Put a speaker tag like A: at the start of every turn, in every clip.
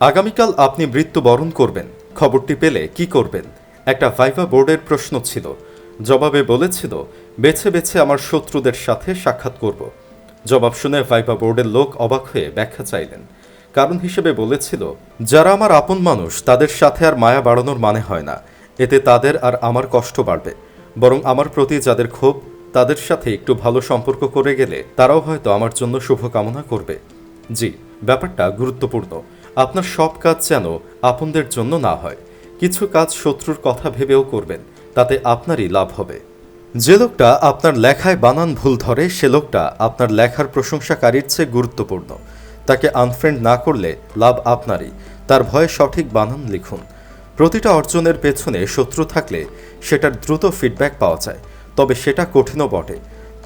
A: আগামীকাল আপনি মৃত্যুবরণ করবেন। খবরটি পেলে কি করবেন? একটা ভাইভা বোর্ডের প্রশ্ন ছিল। জবাবে বলেছিল, বেছে বেছে আমার শত্রুদের সাথে সাক্ষাৎ করব। জবাব শুনে ভাইভা বোর্ডের লোক অবাক হয়ে ব্যাখ্যা চাইলেন। কারণ হিসেবে বলেছিল, যারা আমার আপন মানুষ, তাদের সাথে আর মায়া বাড়ানোর মানে হয় না। এতে তাদের আর আমার কষ্ট বাড়বে। বরং আমার প্রতি যাদের ক্ষোভ, তাদের সাথে একটু ভালো সম্পর্ক করে গেলে তারাও হয়তো আমার জন্য শুভকামনা করবে। জি, ব্যাপারটা গুরুত্বপূর্ণ। আপনার সব কাজ যেন আপনদের জন্য না হয়। কিছু কাজ শত্রুর কথা ভেবেও করবেন, তাতে আপনারই লাভ হবে। যে লোকটা আপনার লেখায় বানান ভুল ধরে, সে লোকটা আপনার লেখার প্রশংসাকারীর চেয়ে গুরুত্বপূর্ণ। তাকে আনফ্রেন্ড না করলে লাভ আপনারই। তার ভয়ে সঠিক বানান লিখুন। প্রতিটা অর্জনের পেছনে শত্রু থাকলে সেটার দ্রুত ফিডব্যাক পাওয়া যায়। তবে সেটা কঠিনও বটে।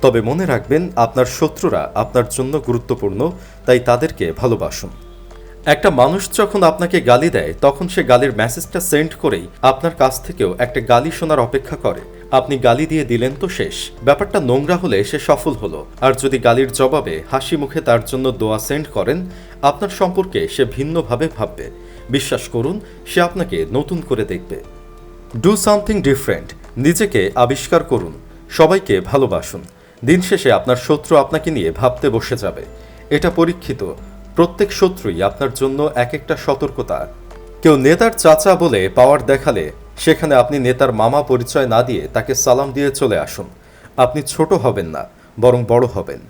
A: তবে মনে রাখবেন, আপনার শত্রুরা আপনার জন্য গুরুত্বপূর্ণ, তাই তাদেরকে ভালোবাসুন। একটা মানুষ যখন আপনাকে গালি দেয়, তখন সে গালির মেসেজটা সেন্ড করেই আপনার কাছ থেকেও একটা গালি শোনার অপেক্ষা করে। আপনি গালি দিয়ে দিলেন তো শেষ। ব্যাপারটা নোংরা হলে সে সফল হলো। আর যদি গালির জবাবে হাসি মুখে তার জন্য দোয়া সেন্ড করেন, আপনার সম্পর্কে সে ভিন্নভাবে ভাববে। বিশ্বাস করুন, সে আপনাকে নতুন করে দেখবে। ডু সামথিং ডিফারেন্ট নিজেকে আবিষ্কার করুন। সবাইকে ভালোবাসুন। দিন শেষে আপনার শত্রু আপনাকে নিয়ে ভাবতে বসে যাবে। এটা পরীক্ষিত। প্রত্যেক শত্রুই আপনার জন্য এক একটা সতর্কতা। কেউ নেতার চাচা বলে পাওয়ার দেখালে সেখানে আপনি নেতার মামা পরিচয় না দিয়ে তাকে সালাম দিয়ে চলে আসুন। আপনি ছোট হবেন না, বরং বড় হবেন।